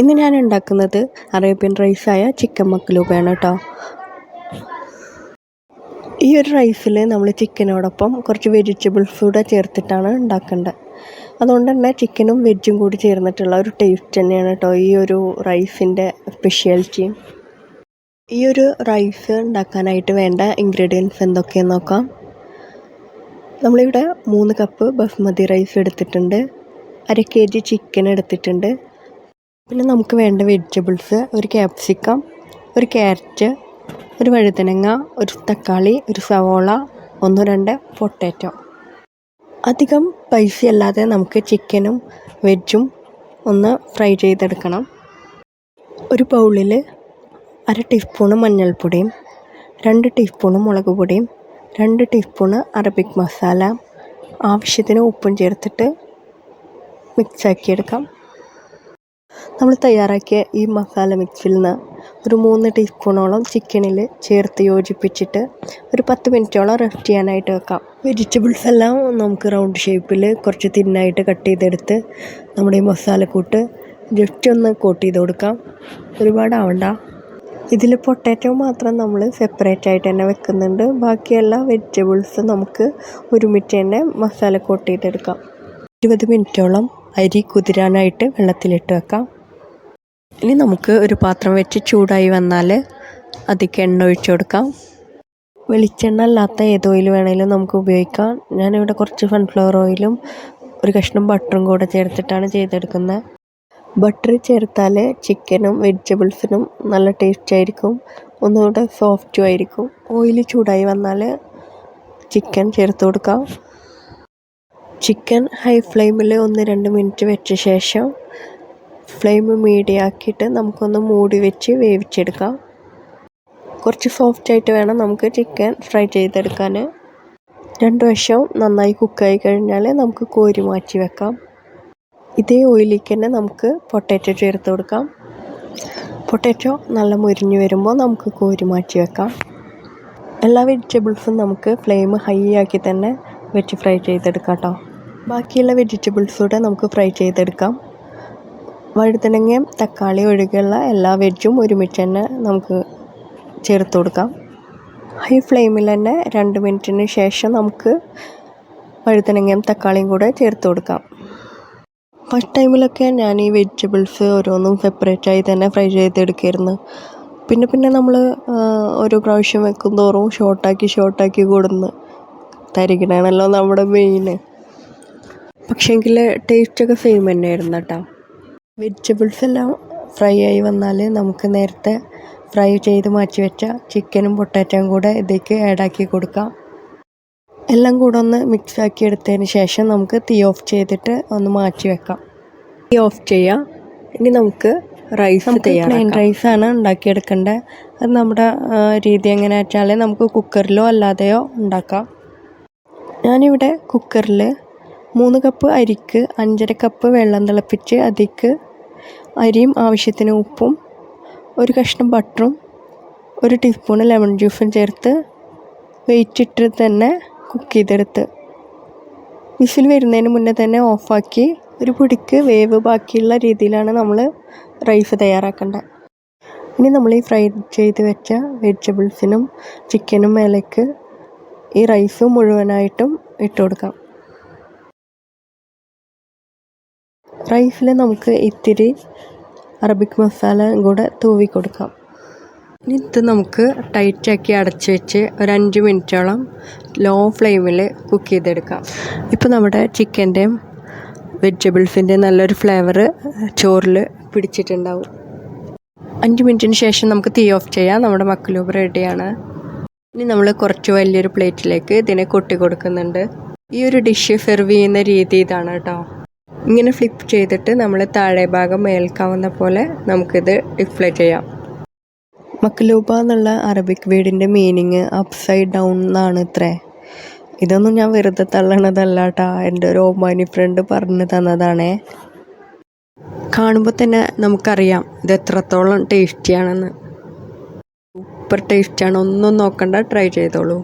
ഇന്ന് ഞാൻ ഉണ്ടാക്കുന്നത് അറേബ്യൻ റൈസായ ചിക്കൻ മക്ലൂബയാണ് കേട്ടോ. ഈ ഒരു റൈസിൽ നമ്മൾ ചിക്കനോടൊപ്പം കുറച്ച് വെജിറ്റബിൾസ് കൂടെ ചേർത്തിട്ടാണ് ഉണ്ടാക്കേണ്ടത് അതുകൊണ്ട് തന്നെ ചിക്കനും വെജും കൂടി ചേർന്നിട്ടുള്ള ഒരു ടേസ്റ്റ് തന്നെയാണ് കേട്ടോ ഈ ഒരു റൈസിന്റെ സ്പെഷ്യാലിറ്റി. ഈ ഒരു റൈസ് ഉണ്ടാക്കാനായിട്ട് വേണ്ട ഇൻഗ്രീഡിയൻസ് എന്തൊക്കെയെന്ന് നോക്കാം. നമ്മളിവിടെ മൂന്ന് കപ്പ് ബസ്മതി റൈസ് എടുത്തിട്ടുണ്ട്. അര കെ ജി ചിക്കൻ എടുത്തിട്ടുണ്ട്. പിന്നെ നമുക്ക് വേണ്ട വെജിറ്റബിൾസ് ഒരു ക്യാപ്സിക്കം ഒരു ക്യാരറ്റ് ഒരു വഴുതനങ്ങ ഒരു തക്കാളി ഒരു സവോള ഒന്ന് രണ്ട് പൊട്ടാറ്റോ അധികം പൈസ അല്ലാതെ നമുക്ക് ചിക്കനും വെജും ഒന്ന് ഫ്രൈ ചെയ്തെടുക്കണം. ഒരു ബൗളിൽ അര ടീസ്പൂണ് മഞ്ഞൾപ്പൊടിയും രണ്ട് ടീസ്പൂണ് മുളക് പൊടിയും രണ്ട് ടീസ്പൂണ് അറബിക് മസാല ആവശ്യത്തിന് ഉപ്പും ചേർത്തിട്ട് മിക്സാക്കി എടുക്കാം നമ്മൾ തയ്യാറാക്കിയ ഈ മസാല മിക്സിൽ നിന്ന് ഒരു മൂന്ന് ടീസ്പൂണോളം ചിക്കനിൽ ചേർത്ത് യോജിപ്പിച്ചിട്ട് ഒരു പത്ത് മിനിറ്റോളം റെസ്റ്റ് ചെയ്യാനായിട്ട് വെക്കാം. വെജിറ്റബിൾസ് എല്ലാം നമുക്ക് റൗണ്ട് ഷേപ്പിൽ കുറച്ച് തിന്നായിട്ട് കട്ട് ചെയ്തെടുത്ത് നമ്മുടെ ഈ മസാലക്കൂട്ട് ജസ്റ്റ് ഒന്ന് കോട്ട് ചെയ്ത് കൊടുക്കാം. ഒരുപാടാവണ്ട. ഇതിൽ പൊട്ടാറ്റോ മാത്രം നമ്മൾ സെപ്പറേറ്റ് ആയിട്ട് തന്നെ വെക്കുന്നുണ്ട്. ബാക്കിയെല്ലാ വെജിറ്റബിൾസ് നമുക്ക് ഒരുമിച്ച് തന്നെ മസാല കോട്ട് ചെയ്തെടുക്കാം. ഇരുപത് മിനിറ്റോളം അരി കുതിരാനായിട്ട് വെള്ളത്തിലിട്ട് വെക്കാം. ഇനി നമുക്ക് ഒരു പാത്രം വെച്ച് ചൂടായി വന്നാൽ അതിലേക്ക് എണ്ണ ഒഴിച്ചു കൊടുക്കാം. വെളിച്ചെണ്ണ അല്ലാത്ത ഏത് ഓയിൽ വേണമെങ്കിലും നമുക്ക് ഉപയോഗിക്കാം. ഞാനിവിടെ കുറച്ച് സൺഫ്ലവർ ഓയിലും ഒരു കഷ്ണം ബട്ടറും കൂടെ ചേർത്തിട്ടാണ് ചെയ്തെടുക്കുന്നത്. ബട്ടർ ചേർത്താൽ ചിക്കനും വെജിറ്റബിൾസിനും നല്ല ടേസ്റ്റ് ആയിരിക്കും. ഒന്നുകൂടെ സോഫ്റ്റും ആയിരിക്കും. ഓയിൽ ചൂടായി വന്നാൽ ചിക്കൻ ചേർത്ത് കൊടുക്കാം. ചിക്കൻ ഹൈ ഫ്ലെയിമിൽ ഒന്ന് രണ്ട് മിനിറ്റ് വെച്ച ശേഷം ഫ്ലെയിം മീഡിയം ആക്കിയിട്ട് നമുക്കൊന്ന് മൂടി വെച്ച് വേവിച്ചെടുക്കാം. കുറച്ച് സോഫ്റ്റ് ആയിട്ട് വേണം നമുക്ക് ചിക്കൻ ഫ്രൈ ചെയ്തെടുക്കാൻ. രണ്ട് വശവും നന്നായി കുക്കായി കഴിഞ്ഞാൽ നമുക്ക് കോരി മാറ്റി വെക്കാം. ഇതേ ഓയിലേക്ക് തന്നെ നമുക്ക് പൊട്ടാറ്റോ ചേർത്ത് കൊടുക്കാം. പൊട്ടാറ്റോ നല്ല മുരിഞ്ഞ് വരുമ്പോൾ നമുക്ക് കോരി മാറ്റി വെക്കാം. എല്ലാ വെജിറ്റബിൾസും നമുക്ക് ഫ്ലെയിം ഹൈ ആക്കി തന്നെ വെച്ച് ഫ്രൈ ചെയ്തെടുക്കാം കേട്ടോ ബാക്കിയുള്ള വെജിറ്റബിൾസ് കൂടെ നമുക്ക് ഫ്രൈ ചെയ്തെടുക്കാം. വഴുതനങ്ങയും തക്കാളി ഒഴികെയുള്ള എല്ലാ വെജും ഒരുമിച്ച് തന്നെ നമുക്ക് ചേർത്ത് കൊടുക്കാം. ഹൈ ഫ്ലെയിമിൽ തന്നെ രണ്ട് മിനിറ്റിന് ശേഷം നമുക്ക് വഴുതനങ്ങയും തക്കാളിയും കൂടെ ചേർത്ത് കൊടുക്കാം. ഫസ്റ്റ് ടൈമിലൊക്കെ ഞാൻ ഈ വെജിറ്റബിൾസ് ഓരോന്നും സെപ്പറേറ്റ് ആയി തന്നെ ഫ്രൈ ചെയ്തെടുക്കായിരുന്നു. പിന്നെ പിന്നെ നമ്മൾ ഓരോ പ്രാവശ്യം വെക്കും തോറും ഷോർട്ടാക്കി ഷോർട്ടാക്കി കൊടുന്ന്. തരികണാണല്ലോ നമ്മുടെ മെയിൻ പക്ഷേങ്കിൽ ടേസ്റ്റൊക്കെ സെയിം തന്നെയായിരുന്നു കേട്ടോ വെജിറ്റബിൾസ് എല്ലാം ഫ്രൈ ആയി വന്നാൽ നമുക്ക് നേരത്തെ ഫ്രൈ ചെയ്ത് മാറ്റി വെച്ച ചിക്കനും പൊട്ടാറ്റോയും കൂടെ ഇതിലേക്ക് ആഡാക്കി കൊടുക്കാം. എല്ലാം കൂടെ ഒന്ന് മിക്സ് ആക്കി എടുത്തതിന് ശേഷം നമുക്ക് തീ ഓഫ് ചെയ്തിട്ട് ഒന്ന് മാറ്റി വെക്കാം. തീ ഓഫ് ചെയ്യാം. ഇനി നമുക്ക് റൈസ് പ്ലെയിൻ റൈസാണ് ഉണ്ടാക്കിയെടുക്കേണ്ടത് അത് നമ്മുടെ രീതി എങ്ങനെ വെച്ചാൽ നമുക്ക് കുക്കറിലോ അല്ലാതെയോ ഉണ്ടാക്കാം. ഞാനിവിടെ കുക്കറിൽ മൂന്ന് കപ്പ് അരിക്ക് അഞ്ചര കപ്പ് വെള്ളം തിളപ്പിച്ച് അതിക്ക് അരിയും ആവശ്യത്തിന് ഉപ്പും ഒരു കഷ്ണം ബട്ടറും ഒരു ടീസ്പൂൺ ലെമൺ ജ്യൂസും ചേർത്ത് വെയിറ്റ് ഇട്ട് തന്നെ കുക്ക് ചെയ്തെടുത്ത്. വിസിൽ വരുന്നതിന് മുന്നേ തന്നെ ഓഫാക്കി ഒരു പൊടിക്ക് വേവ് ബാക്കിയുള്ള രീതിയിലാണ് നമ്മൾ റൈസ് തയ്യാറാക്കേണ്ടത് ഇനി നമ്മൾ ഈ ഫ്രൈ ചെയ്ത് വെച്ച വെജിറ്റബിൾസിനും ചിക്കനും മേലേക്ക് ഈ റൈസ് മുഴുവനായിട്ടും ഇട്ട് കൊടുക്കാം. റൈസിൽ നമുക്ക് ഇത്തിരി അറബിക് മസാല കൂടെ തൂവി കൊടുക്കാം. ഇനി ഇത് നമുക്ക് ടൈറ്റാക്കി അടച്ച് വെച്ച് ഒരു അഞ്ച് മിനിറ്റോളം ലോ ഫ്ലെയിമിൽ കുക്ക് ചെയ്തെടുക്കാം. ഇപ്പോൾ നമ്മുടെ ചിക്കന്റെയും വെജിറ്റബിൾസിന്റെ നല്ലൊരു ഫ്ലേവർ ചോറിൽ പിടിച്ചിട്ടുണ്ടാവും. അഞ്ച് മിനിറ്റിന് ശേഷം നമുക്ക് തീ ഓഫ് ചെയ്യാം. നമ്മുടെ മക്കളൂബ് റെഡിയാണ് ഇനി നമ്മൾ കുറച്ച് വലിയൊരു പ്ലേറ്റിലേക്ക് ഇതിനെ കൊട്ടി കൊടുക്കുന്നുണ്ട്. ഈ ഒരു ഡിഷ് സെർവ് ചെയ്യുന്ന രീതി ഇതാണ് കേട്ടോ. ഇങ്ങനെ ഫ്ലിപ്പ് ചെയ്തിട്ട് നമ്മൾ താഴെ ഭാഗം മേൽക്കാവുന്ന പോലെ നമുക്കിത് ഡിസ്പ്ലേ ചെയ്യാം. മക്ലൂബ എന്നുള്ള അറബിക് വേർഡിന്റെ മീനിങ് അപ്സൈഡ് ഡൗൺ എന്നാണ് ഇത്രേ. ഇതൊന്നും ഞാൻ വെറുതെ തള്ളണതല്ല കേട്ടാ എന്റെ ഒരു ഓമാനി ഫ്രണ്ട് പറഞ്ഞു തന്നതാണേ. കാണുമ്പോൾ തന്നെ നമുക്കറിയാം ഇത് എത്രത്തോളം ടേസ്റ്റിയാണെന്ന് സൂപ്പർ ടേസ്റ്റിയാണ് ഒന്നും നോക്കണ്ട ട്രൈ ചെയ്തോളൂ.